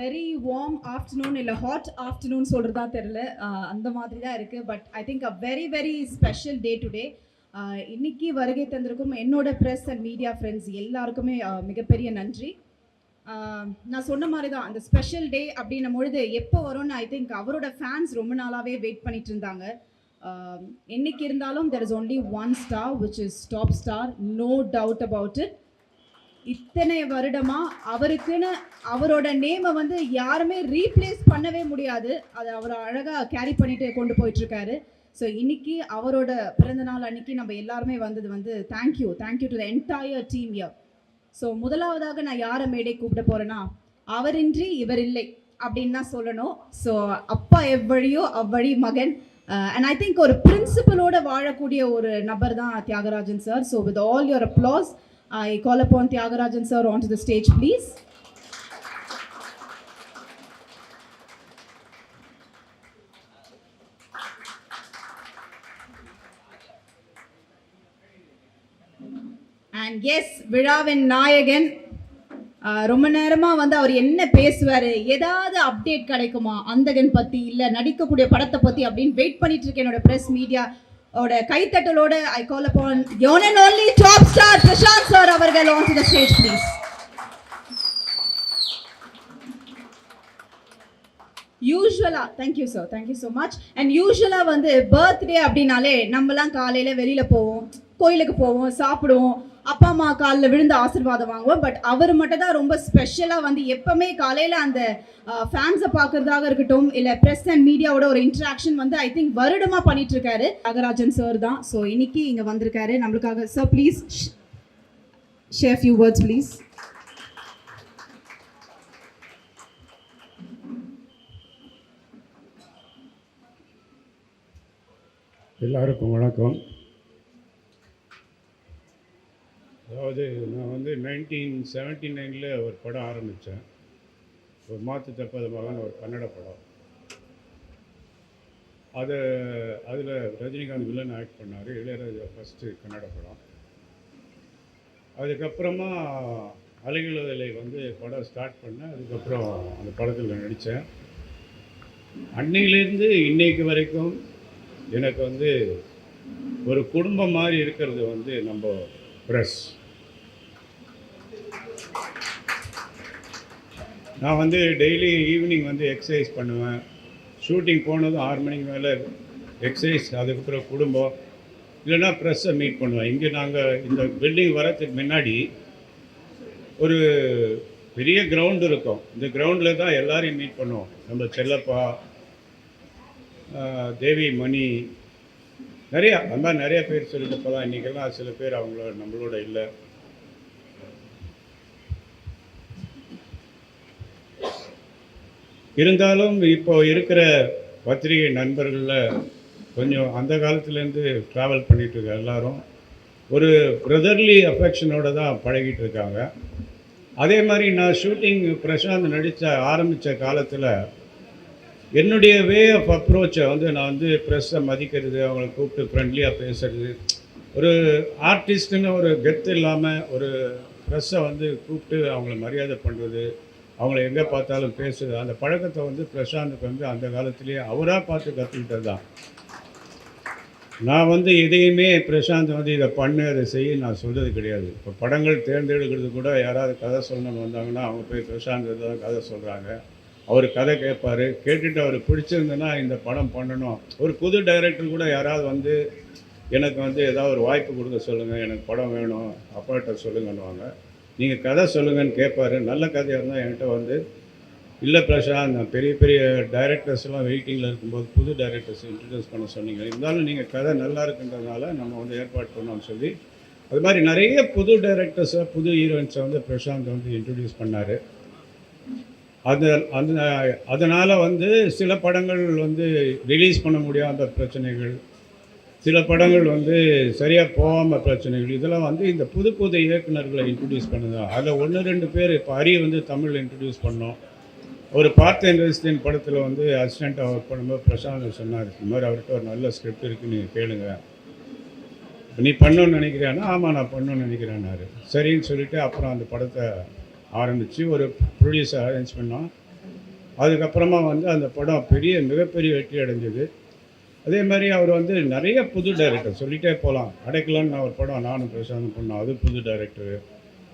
Very warm afternoon இல்லை hot afternoon சொல்கிறதா தெரில அந்த மாதிரி தான் இருக்குது but I think a very very special day today இன்னைக்கு வருகை தந்திருக்கும் என்னோட ப்ரெஸ் அண்ட் மீடியா ஃப்ரெண்ட்ஸ் எல்லாருக்குமே மிகப்பெரிய நன்றி. நான் சொன்ன மாதிரி தான் அந்த ஸ்பெஷல் டே அப்படின்னும் பொழுது எப்போ வரும்னு ஐ திங்க் அவரோட ஃபேன்ஸ் ரொம்ப நாளாகவே வெயிட் பண்ணிட்டு இருந்தாங்க. என்னைக்கு இருந்தாலும் there is only one star which is top star no doubt about it இத்தனை வருடமா அவருக்குன்னு அவரோட நேமை வந்து யாருமே ரீப்ளேஸ் பண்ணவே முடியாது. அதை அவர் அழகாக கேரி பண்ணிட்டு கொண்டு போயிட்டு இருக்காரு ஸோ இன்னைக்கு அவரோட பிறந்த நாள் அன்னைக்கு நம்ம எல்லாருமே வந்தது வந்து thank you thank you to the entire team year so முதலாவதாக நான் யாரை மேடை கூப்பிட போறேன்னா அவரின்றி இவர் இல்லை அப்படின்னு தான் சொல்லணும். ஸோ அப்பா எவ்வழியோ அவ்வழி மகன். அண்ட் ஐ திங்க் ஒரு பிரின்சிபலோட வாழக்கூடிய ஒரு நபர் தான் Thiagarajan sir so with all your applause I call upon Thiagarajan sir onto the stage, stage please and yes விழாவின் நாயகன் ஆஹ் ரொம்ப நேரமா வந்து அவர் என்ன பேசுவாரு? ஏதாவது அப்டேட் கிடைக்குமா? அந்தகன் பத்தி இல்ல நடிக்கக்கூடிய படத்தை பத்தி அப்படின்னு வெயிட் பண்ணிட்டு இருக்கேன் என்னோட பிரஸ் மீடியா ஓட கைத்தட்டலோட I call upon யோன் and only top star Prashanth sir அவர்கள் on to the stage please யூஸ்வலாக thank you sir thank you so much and யூஸ்வலாக வந்து பர்த்டே அப்படின்னாலே நம்மலாம் காலையில் வெளியில் போவோம் கோயிலுக்கு போவோம் சாப்பிடுவோம். அப்பா அம்மா காலில் விழுந்து ஆசீர்வாதம் வாங்குவோம். பட் அவர் மட்டும் தான் ரொம்ப ஸ்பெஷலாக வந்து எப்பவுமே காலையில் அந்த ஃபேன்ஸை பார்க்கறதாக இருக்கட்டும் இல்லை ப்ரெஸ் அண்ட் மீடியாவோட ஒரு இன்ட்ராக்ஷன் வந்து ஐ திங்க் வருடமாக பண்ணிட்டு இருக்காரு நாகராஜன் சார் தான். ஸோ இன்னைக்கு இங்கே வந்திருக்காரு. நம்மளுக்காக sir please share few words please எல்லாருக்கும் வணக்கம். அதாவது நான் வந்து நைன்டீன் செவன்ட்டி நைனில் ஒரு படம் ஆரம்பித்தேன் ஒரு மாற்று தப்பது மகன் ஒரு கன்னட படம். அதை அதில் ரஜினிகாந்த் வில்லன் ஆக்ட் பண்ணார். இளையராஜா ஃபஸ்ட்டு கன்னட படம். அதுக்கப்புறமா அலைகளுதலை வந்து படம் ஸ்டார்ட் பண்ணேன். அதுக்கப்புறம் அந்த படத்தில் நடித்தேன் அன்னையிலேருந்து இன்னைக்கு வரைக்கும் எனக்கு வந்து ஒரு குடும்பம் மாதிரி இருக்கிறது வந்து நம்ம ப்ரெஸ் நான் வந்து டெய்லி ஈவினிங் வந்து எக்ஸசைஸ் பண்ணுவேன். ஷூட்டிங் போனதும் ஆறு மணிக்கு மேலே எக்ஸசைஸ் அதுக்கப்புறம் குடும்பம். இல்லைன்னா ப்ரெஸ்ஸை மீட் பண்ணுவேன். இங்கே நாங்கள் இந்த பில்டிங் வரத்துக்கு முன்னாடி ஒரு பெரிய கிரவுண்டு இருக்கும். இந்த கிரவுண்டில் தான் எல்லாரையும் மீட் பண்ணுவோம். நம்ம செல்லப்பா தேவி மணி நிறையா அந்த மாதிரி நிறைய பேர் சொல்லிட்டு தான் இன்றைக்கெல்லாம் சில பேர் அவங்கள நம்மளோட இல்லை. இருந்தாலும் இப்போ இருக்கிற பத்திரிகை நண்பர்களில் கொஞ்சம் அந்த காலத்துலேருந்து ட்ராவல் பண்ணிட்டு இருக்க எல்லாரும் ஒரு பிரதர்லி அஃபெக்ஷனோட தான் பழகிட்டு இருக்காங்க. அதே மாதிரி நான் ஷூட்டிங் பிரசாந்த் நடித்த ஆரம்பித்த காலத்தில் என்னுடைய வே ஆஃப் அப்ரோச்சை வந்து நான் வந்து ப்ரெஸ்ஸை மதிக்கிறது அவங்கள கூப்பிட்டு ஃப்ரெண்ட்லியாக பேசுறது. ஒரு ஆர்டிஸ்ட்டுன்னு ஒரு கெத்து இல்லாமல் ஒரு ப்ரெஸ்ஸை வந்து கூப்பிட்டு அவங்கள மரியாதை பண்ணுறது அவங்கள எங்கே பார்த்தாலும் பேசுறது அந்த பழக்கத்தை வந்து பிரசாந்துக்கு வந்து அந்த காலத்திலேயே அவராக பார்த்து கற்றுக்கிட்டது தான். நான் வந்து எதையுமே பிரசாந்த் வந்து இதை பண்ணு அதை செய்ய நான் சொல்கிறது கிடையாது. இப்போ படங்கள் தேர்ந்தெடுக்கிறது கூட யாராவது கதை சொல்லணும்னு வந்தாங்கன்னா அவங்க போய் பிரசாந்த் தான் கதை சொல்கிறாங்க அவர் கதை கேட்பார். கேட்டுட்டு அவர் பிடிச்சிருந்ததுன்னா இந்த படம் பண்ணணும். ஒரு புது டைரக்டர் கூட யாராவது வந்து எனக்கு வந்து ஏதாவது ஒரு வாய்ப்பு கொடுக்க சொல்லுங்கள் எனக்கு படம் வேணும் அப்பாட்ட சொல்லுங்கன்னுவாங்க. நீங்கள் கதை சொல்லுங்கன்னு கேட்பாரு. நல்ல கதையாக இருந்தால் என்கிட்ட வந்து இல்லை பிரசாந்த் நான் பெரிய பெரிய டைரக்டர்ஸ்லாம் வெயிட்டிங்கில் இருக்கும்போது புது டைரக்டர்ஸ் இன்ட்ரடியூஸ் பண்ண சொன்னீங்க. இருந்தாலும் நீங்கள் கதை நல்லா இருக்குன்றதுனால நம்ம வந்து ஏற்பாடு பண்ணோம்னு சொல்லி அது மாதிரி நிறைய புது டைரக்டர்ஸை புது ஹீரோயின்ஸை வந்து பிரசாந்த் வந்து இன்ட்ரடியூஸ் பண்ணார். அது அந்த அதனால் வந்து சில படங்கள் வந்து ரிலீஸ் பண்ண முடியாத பிரச்சனைகள் சில படங்கள் வந்து சரியாக போகாமல் பிரச்சனைகள் இதெல்லாம் வந்து இந்த புது புது இயக்குனர்களை இன்ட்ரடியூஸ் பண்ணுது. அதில் ஒன்று ரெண்டு பேர் இப்போ ஹரி வந்து தமிழில் இன்ட்ரடியூஸ் பண்ணோம். ஒரு பார்த்தேன் ரசித்தேன் படத்தில் வந்து அசிஸ்டண்ட்டாக ஒர்க் பண்ணும்போது பிரசாந்த் சொன்னார் இந்த மாதிரி அவர்கிட்ட ஒரு நல்ல ஸ்கிரிப்ட் இருக்குது நீங்கள் கேளுங்க. நீ பண்ணணும்னு நினைக்கிறானா ஆமாம் நான் பண்ணணும்னு நினைக்கிறேன்னாரு. சரின்னு சொல்லிவிட்டு அப்புறம் அந்த படத்தை ஆரம்பித்து ஒரு ப்ரொடியூசர் அரேஞ்ச் பண்ணோம். அதுக்கப்புறமா வந்து அந்த படம் பெரிய மிகப்பெரிய வெற்றி அடைஞ்சது. அதே மாதிரி அவர் வந்து நிறைய புது டைரக்டர் சொல்லிட்டே போகலாம் அடைக்கலான்னு ஒரு படம் நானும் பிரசாந்தம் பண்ணோம். அது புது டைரக்டர்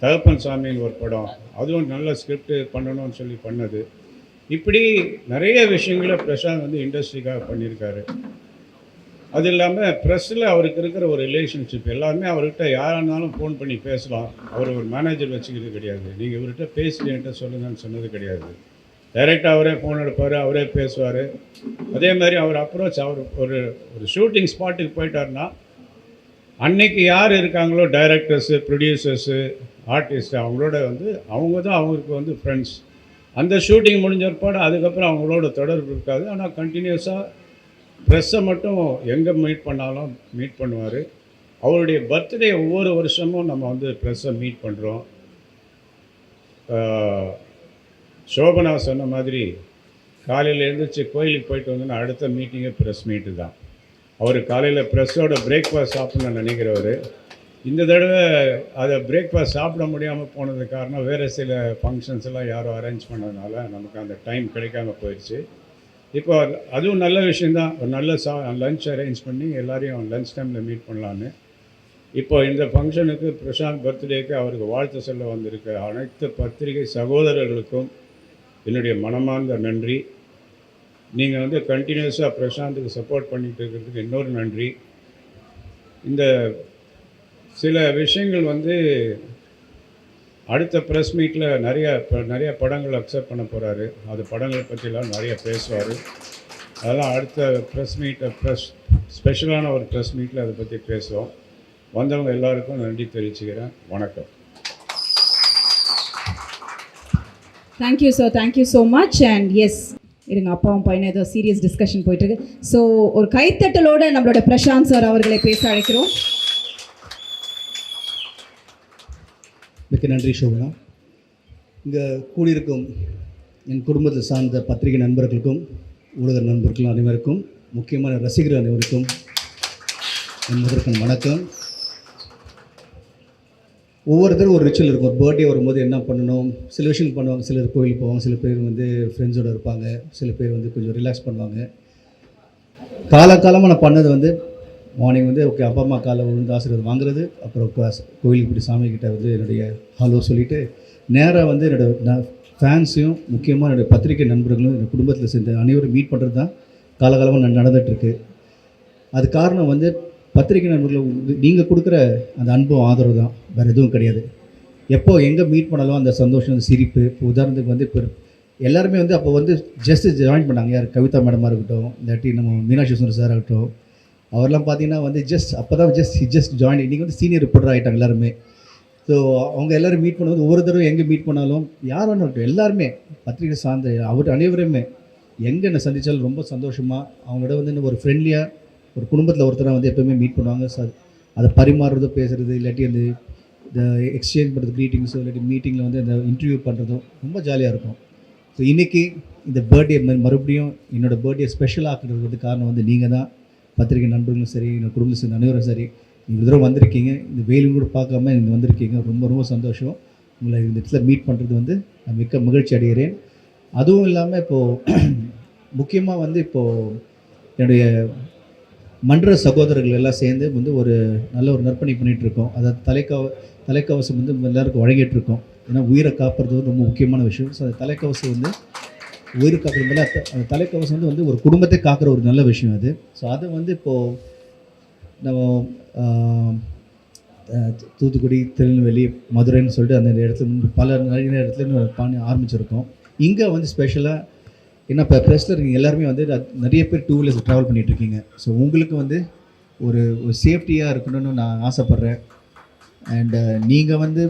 தகப்பன் சாமின்னு ஒரு படம். அதுவும் நல்ல ஸ்கிரிப்ட் பண்ணணும்னு சொல்லி பண்ணது. இப்படி நிறைய விஷயங்களை பிரசாந்த் வந்து இண்டஸ்ட்ரிக்காக பண்ணியிருக்காரு. அது இல்லாமல் ப்ரெஸ்ஸில் அவருக்கு இருக்கிற ஒரு ரிலேஷன்ஷிப் எல்லாருமே அவர்கிட்ட யாராக இருந்தாலும் ஃபோன் பண்ணி பேசலாம். அவர் ஒரு மேனேஜர் வச்சுக்கிறது கிடையாது. நீங்கள் இவர்கிட்ட பேசி என்கிட்ட சொல்லுங்கன்னு சொன்னது கிடையாது. டைரெக்டாக அவரே ஃபோன் எடுப்பார் அவரே பேசுவார். அதே மாதிரி அவர் அப்ரோச் அவர் ஒரு ஒரு ஷூட்டிங் ஸ்பாட்டுக்கு போயிட்டாருன்னா அன்னைக்கு யார் இருக்காங்களோ டைரக்டர்ஸு ப்ரொடியூசர்ஸு ஆர்டிஸ்ட் அவங்களோட வந்து அவங்க தான் அவங்களுக்கு வந்து ஃப்ரெண்ட்ஸ் அந்த ஷூட்டிங் முடிஞ்ச பிற்பாடு அதுக்கப்புறம் அவங்களோட தொடர்பு இருக்காது. ஆனால் கண்டினியூஸாக ப்ரெஸ்ஸை மட்டும் எங்கே மீட் பண்ணாலும் மீட் பண்ணுவார். அவருடைய பர்த்டே ஒவ்வொரு வருஷமும் நம்ம வந்து ப்ரெஸ்ஸை மீட் பண்ணுறோம் சோபனா சொன்ன மாதிரி காலையில் எழுந்திரிச்சு கோயிலுக்கு போயிட்டு வந்தோன்னா அடுத்த மீட்டிங்கே ப்ரெஸ் மீட்டு தான். அவர் காலையில் ப்ரெஸ்ஸோட பிரேக்ஃபாஸ்ட் சாப்பிட்ணுன்னு நினைக்கிறவர். இந்த தடவை அதை பிரேக்ஃபாஸ்ட் சாப்பிட முடியாமல் போனது காரணம் வேறு சில ஃபங்க்ஷன்ஸ் எல்லாம் யாரும் அரேஞ்ச் பண்ணதுனால நமக்கு அந்த டைம் கிடைக்காம போயிடுச்சு. இப்போ அதுவும் நல்ல விஷயந்தான் ஒரு நல்ல சா லன்ச் அரேஞ்ச் பண்ணி எல்லாரையும் லன்ச் டைமில் மீட் பண்ணலான்னு. இப்போ இந்த ஃபங்க்ஷனுக்கு பிரசாந்த் பர்த்டேக்கு அவருக்கு வாழ்த்து சொல்ல வந்திருக்க அனைத்து பத்திரிகை சகோதரர்களுக்கும் என்னுடைய மனமார்ந்த நன்றி. நீங்கள் வந்து கண்டினியூஸாக பிரசாந்துக்கு சப்போர்ட் பண்ணிகிட்டு இருக்கிறதுக்கு இன்னொரு நன்றி. இந்த சில விஷயங்கள் வந்து அடுத்த ப்ரெஸ் மீட்டில் நிறைய ப- நிறைய படங்கள் அக்செப்ட் பண்ண போகிறாரு அது படங்களை பற்றிலாம் நிறைய பேசுவார். அதெல்லாம் அடுத்த ப்ரெஸ் மீட்டை ப்ரெஸ் ஸ்பெஷலான ஒரு ப்ரெஸ் மீட்டில் அதை பற்றி பேசுவோம். வந்தவங்க எல்லாருக்கும் நன்றி தெரிவிச்சுக்கிறேன். வணக்கம். Thank you sir thank you so much and yes இருங்க அப்பாவும் பையனும் ஏதோ சீரியஸ் டிஸ்கஷன் போயிட்டுருக்கு ஸோ ஒரு கைத்தட்டலோடு நம்மளோட பிரசாந்த் சார் அவர்களை பேச அழைக்கிறோம். மிக்க நன்றி சோபனா இங்கே கூடியிருக்கும் என் குடும்பத்தை சார்ந்த பத்திரிகை நண்பர்களுக்கும் ஊடக நண்பர்கள் அனைவருக்கும் முக்கியமான ரசிகர்கள் அனைவருக்கும் என் வணக்கம். ஒவ்வொருத்தரும் ஒரு ரிச்சுவல் இருக்கும். ஒரு பர்த்டே வரும்போது என்ன பண்ணணும்? சில விஷயங்கள் பண்ணுவாங்க. சிலர் கோயிலுக்கு போவாங்க. சில பேர் வந்து ஃப்ரெண்ட்ஸோடு இருப்பாங்க. சில பேர் வந்து கொஞ்சம் ரிலாக்ஸ் பண்ணுவாங்க. காலகாலமாக நான் பண்ணது வந்து மார்னிங் வந்து ஓகே அப்பா அம்மா காலை விழுந்து ஆசீர்வாதம் வாங்குறது அப்புறம் கோ- கோயிலுக்கு போய் சாமி வந்து என்னுடைய ஹலோ சொல்லிவிட்டு நேராக வந்து என்னோட ஃபேன்ஸையும் முக்கியமாக என்னுடைய பத்திரிகை நண்பர்களும் என் குடும்பத்தில் சேர்ந்த அனைவரும் மீட் பண்ணுறது தான் காலகாலமாக நடந்துகிட்ருக்கு அது காரணம் வந்து பத்திரிகை நண்பர்கள் நீங்கள் கொடுக்குற அந்த அன்பும் ஆதரவு தான். வேறு எதுவும் கிடையாது. எப்போ எங்கே மீட் பண்ணாலும் அந்த சந்தோஷம் அந்த சிரிப்பு இப்போ உதாரணத்துக்கு வந்து இப்போ எல்லாருமே வந்து அப்போ வந்து ஜஸ்ட் ஜாயின் பண்ணாங்க. யார் கவிதா மேடமாக இருக்கட்டும் இல்லாட்டி நம்ம மீனாட்சி சுந்தர் சார் ஆகட்டும் அவர்லாம் பார்த்தீங்கன்னா வந்து ஜஸ்ட் அப்போ தான் ஜஸ்ட் ஜஸ்ட் ஜாயின் இன்றைக்கி வந்து சீனியர் ரிப்போர்ட்டர் ஆகிட்டாங்க எல்லாருமே. ஸோ அவங்க எல்லாரும் மீட் பண்ணும்போது ஒவ்வொரு தடவை எங்கே மீட் பண்ணாலும் யார் வேணும் எல்லாருமே பத்திரிகை சார்ந்த அவர் அனைவருமே எங்கே என்னை சந்தித்தாலும் ரொம்ப சந்தோஷமாக அவங்களோட வந்து இன்னும் ஒரு ஃப்ரெண்ட்லியாக ஒரு குடும்பத்தில் ஒருத்தரை வந்து எப்போவுமே மீட் பண்ணுவாங்க. ச அதை பரிமாறுறதோ பேசுகிறது இல்லாட்டி அந்த இந்த எக்ஸ்சேஞ்ச் பண்ணுறது க்ரீட்டிங்ஸோ இல்லாட்டி மீட்டிங்கில் வந்து அந்த இன்டர்வியூ பண்ணுறதும் ரொம்ப ஜாலியாக இருக்கும். ஸோ இன்றைக்கி இந்த பர்த்டே மறுபடியும் என்னோட பர்த்டே ஸ்பெஷல் ஆக்குறது காரணம் வந்து நீங்கள் தான் பத்திரிகை நண்பர்களும் சரி எங்கள் குடும்பம் சேர்ந்த அனைவரும் சரி இவ்வளோ தடவை வந்திருக்கீங்க. இந்த வெயிலும் கூட பார்க்காம இங்கே வந்திருக்கீங்க. ரொம்ப ரொம்ப சந்தோஷம். உங்களை இந்த இடத்துல மீட் பண்ணுறது வந்து நான் மிக்க மகிழ்ச்சி அடைகிறேன். அதுவும் இல்லாமல் இப்போது முக்கியமாக வந்து இப்போது என்னுடைய மன்ற சகோதரர்கள் எல்லாம் சேர்ந்து வந்து ஒரு நல்ல ஒரு நற்பணி பண்ணிகிட்டு இருக்கோம். அதாவது தலைக்கவ தலைக்கவசம் வந்து எல்லாருக்கும் வழங்கிட்டு இருக்கோம். ஏன்னா உயிரை காப்பாற்றுறது வந்து ரொம்ப முக்கியமான விஷயம். ஸோ அந்த தலைக்கவசம் வந்து உயிர் காக்கிறது மேலே அந்த தலைக்கவசம் வந்து வந்து ஒரு குடும்பத்தை காக்கிற ஒரு நல்ல விஷயம் அது. ஸோ அதை வந்து இப்போது நம்ம தூத்துக்குடி திருநெல்வேலி மதுரைன்னு சொல்லிட்டு அந்த இடத்துல பல நிறைய இடத்துல பண்ணி ஆரம்பிச்சிருக்கோம். இங்கே வந்து ஸ்பெஷலாக ஏன்னா இப்போ ப்ரெஸ்ஸில் இருக்கீங்க? எல்லாருமே வந்து நிறைய பேர் டூ வீலர்ஸ் ட்ராவல் பண்ணிகிட்ருக்கீங்க இருக்கீங்க. ஸோ உங்களுக்கு வந்து ஒரு ஒரு சேஃப்டியாக இருக்கணும்னு நான் ஆசைப்பட்றேன். அண்டு நீங்கள் வந்து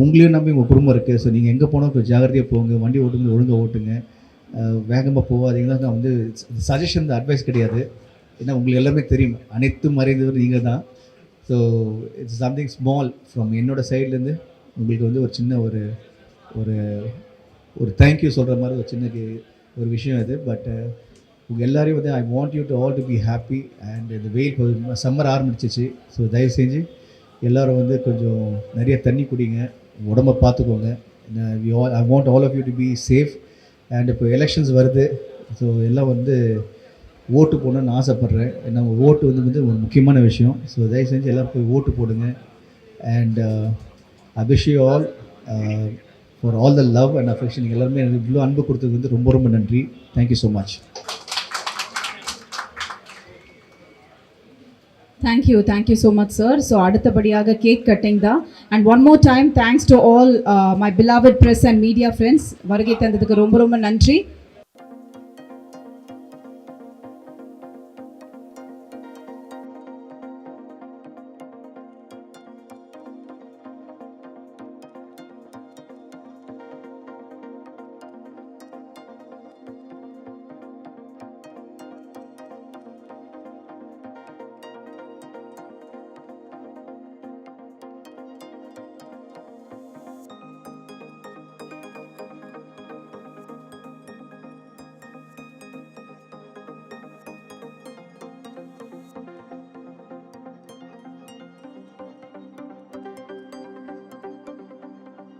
உங்களையும் நம்பி உங்கள் குடும்பம் இருக்குது ஸோ நீங்கள் எங்கே போனால் கொஞ்சம் ஜாகிரதையாக போங்க. வண்டி ஓட்டுங்க ஒழுங்காக ஓட்டுங்க. வேகமாக போகாதீங்கன்னா நான் வந்து சஜஷன் அட்வைஸ் கிடையாது. ஏன்னா உங்களுக்கு எல்லாமே தெரியும். அனைத்தும் மறைந்தவர் நீங்கள் தான். So it's something small from என்னோடய சைட்லேருந்து உங்களுக்கு வந்து ஒரு சின்ன ஒரு ஒரு ஒரு தேங்க்யூ சொல்கிற மாதிரி ஒரு சின்ன ஒரு விஷயம் இது. பட் உங்கள் எல்லாரையும் வந்து I want you to all to be happy and இந்த வெயில் சம்மர் ஆரம்பிச்சிச்சு. ஸோ தயவு செஞ்சு எல்லோரும் வந்து கொஞ்சம் நிறைய தண்ணி குடிங்க. உடம்ப பார்த்துக்கோங்க. I want all of you to be safe and இப்போ எலெக்ஷன்ஸ் வருது. ஸோ எல்லாம் வந்து ஓட்டு போடணும்னு ஆசைப்பட்றேன். நம்ம ஓட்டு வந்து வந்து ஒரு முக்கியமான விஷயம். ஸோ தயவு செஞ்சு எல்லோரும் போய் ஓட்டு போடுங்க. And I wish you all for all the love and affection எல்லாருமே எனக்கு இவ்வளோ அன்பு கொடுத்தது வந்து ரொம்ப ரொம்ப நன்றி. Thank you so much thank you so much sir so அடுத்தபடியாக கேக் கட்டிங் தான். And one more time thanks to all my beloved press and media friends வருகை தந்ததுக்கு ரொம்ப ரொம்ப நன்றி.